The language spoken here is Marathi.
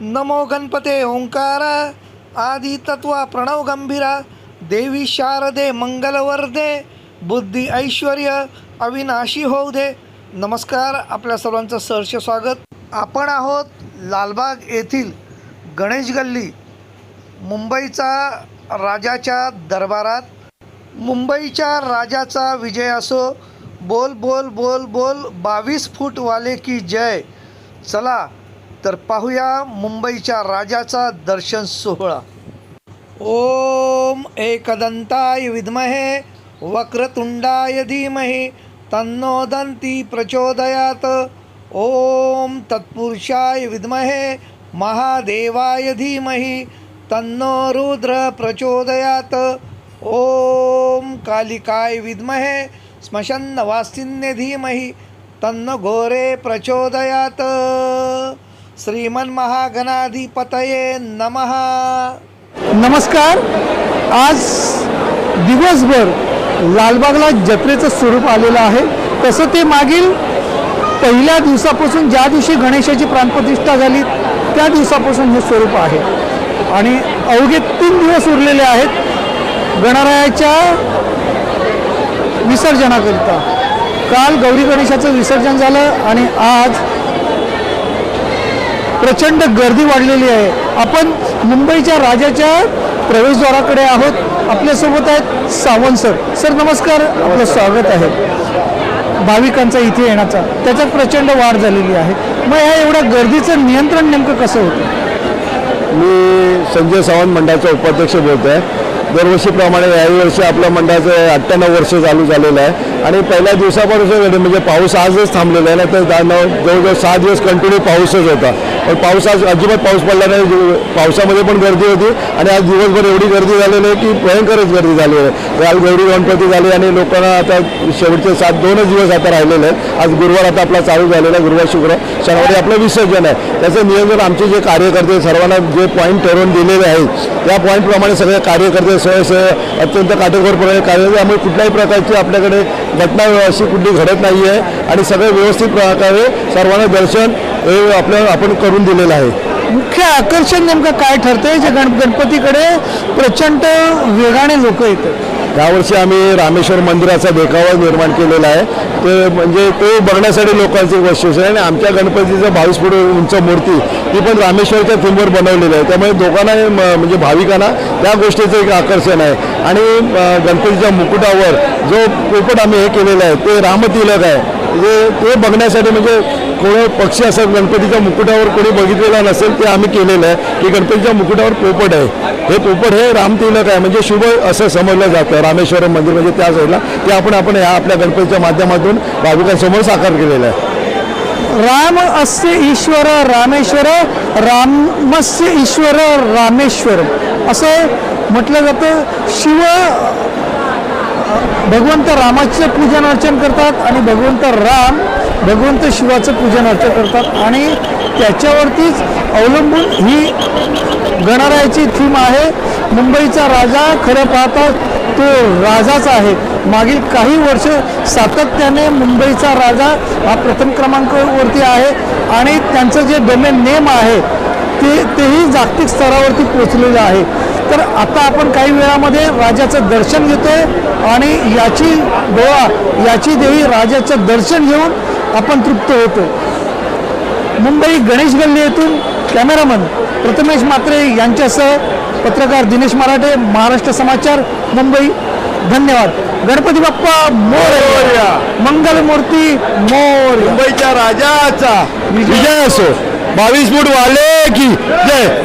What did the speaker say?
नमो गणपते ओंकार आदी तत्वा प्रणव गंभीरा देवी शारदे मंगलवर्दे बुद्धी ऐश्वर अविनाशी होऊ दे नमस्कार आपल्या सर्वांचं सहर्ष स्वागत. आपण आहोत लालबाग येथील गणेश गल्ली मुंबईचा राजाच्या दरबारात. मुंबईच्या राजाचा विजय असो बोल बोल बोल बोल बावीस फूटवाले की जय. चला तर पाहूया मुंबईच्या राजाचा दर्शन सोहळा. ओम एकदंताय विद्महे वक्रतुंडाय धीमहि तन्नो दंती प्रचोदयात. ओम तत्पुरुषाय विद्महे महादेवाय धीमहि तन्नो रुद्र प्रचोदयात. ओम कालिकाय विद्महे स्मशन्नवासिन्ये धीमहि तन्न घोरे प्रचोदयात. श्रीमन्महागणाधिपतये नमः। नमस्कार आज दिवसभर लालबागला जत्रेचं स्वरूप आलेलं आहे. तसं ते मागील पहिल्या दिवसापासून ज्या दिवशी गणेशाची प्राणप्रतिष्ठा झाली त्या दिवसापासून हे स्वरूप आहे. आणि अवघे तीन दिवस उरलेले आहेत गणरायाच्या विसर्जनाकरिता. काल गौरी गणेशाचं विसर्जन झालं आणि आज प्रचंड गर्दी वाढलेली आहे. आपण मुंबईच्या राजाच्या प्रवेशद्वाराकडे आहोत. आपल्यासोबत आहेत सावंत सर. सर नमस्कार. आपलं स्वागत आहे. भाविकांचा इथे येण्याचा. त्याच्यात प्रचंड वाढ झालेली आहे. मग ह्या एवढ्या गर्दीचं नियंत्रण नेमकं कसं होतं? मी संजय सावंत मंडळाचा उपाध्यक्ष बोलतो आहे दरवर्षीप्रमाणे याही वर्षी आपल्या मंडळाचं अठ्ठ्याण्णव वर्ष चालू झालेलं आहे. आणि पहिल्या दिवसापासून म्हणजे पाऊस आजच थांबलेला आहे. ना तर जवळजवळ सहा दिवस कंटिन्यू पाऊसच होता. पण पाऊस आज अजिबात पाऊस पडला नाही. पावसामध्ये पण गर्दी होती आणि आज दिवसभर एवढी गर्दी झालेली आहे की भयंकरच गर्दी झाली आहे. काल गौरी गणपती झाली आणि लोकांना आता शेवटचे सात दोनच दिवस आता राहिलेले आहेत. आज गुरुवार आता आपला चालू झालेला आहे गुरुवार शुक्रवार शनिवारी आपलं विसर्जन आहे. त्याचं नियोजन आमचे जे कार्यकर्ते सर्वांना जे पॉईंट ठरवून दिलेले आहेत त्या पॉईंटप्रमाणे सगळे कार्यकर्ते स्वयं अत्यंत काटेकोरपणे कार्य त्यामुळे कुठल्याही प्रकारची आपल्याकडे घटना अशी कुठली घडत नाही आहे आणि सगळं व्यवस्थित प्रकारे सर्वांना दर्शन हे आपल्या आपण करून दिलेलं आहे. मुख्य आकर्षण नेमकं काय ठरतंय? जे गण गणपतीकडे प्रचंड वेगाने लोक येतात. यावर्षी आम्ही रामेश्वर मंदिराचा देखावा निर्माण केलेला आहे. ते म्हणजे ते बघण्यासाठी लोकांची वैशिष्ट्य आहे आणि आमच्या गणपतीचं बावीस फूट उंच मूर्ती ती पण रामेश्वरच्या थीमवर बनवलेली आहे. त्यामुळे दोघांना म्हणजे भाविकांना त्या गोष्टीचं एक आकर्षण आहे. आणि गणपतीच्या मुकुटावर जो पोपट आम्ही हे केलेलं आहे ते रामतिलक आहे. म्हणजे ते बघण्यासाठी म्हणजे कोण पक्षी असं गणपतीच्या मुकुटावर कोणी बघितलेला नसेल ते आम्ही केलेलं आहे की गणपतीच्या मुकुटावर पोपट आहे. हे पोपट हे रामतिलक आहे म्हणजे शुभ असं समजलं जातं. रामेश्वरम मंदिर म्हणजे त्या साईडला. ते आपण आपण ह्या आपल्या गणपतीच्या माध्यमातून भाविकांसमोर साकार केलेलं आहे. राम अस्य ईश्वर रामेश्वर रामस्य ईश्वर रामेश्वर. असं म्हटलं जातं. शिव भगवंत रामाचं पूजन अर्चन करतात आणि भगवंत राम भगवंत शिवाचं पूजन अर्चन करतात आणि त्याच्यावरतीच अवलंबून ही गणरायाची थीम आहे. मुंबईचा राजा खरं पाहता तो राजाच आहे. मागील काही वर्ष सातत्याने मुंबईचा राजा हा प्रथम क्रमांकावरती आहे आणि त्यांचं जे डोमेन नेम आहे ते तेही जागतिक स्तरावरती पोचलेलं आहे. तर आता आपण काही वेळामध्ये राजाचं दर्शन घेतोय आणि याची डोळा याची देवी राजाचं दर्शन घेऊन आपण तृप्त होतो. मुंबई गणेश गल्ली येथून कॅमेरामन प्रथमेश म्हात्रे यांच्यासह पत्रकार दिनेश मराठे महाराष्ट्र समाचार मुंबई. धन्यवाद. गणपती बाप्पा मोरया. मंगलमूर्ती मोर मुंबईच्या राजाचा. विजय असो. बावीस फूट वाले की. जय.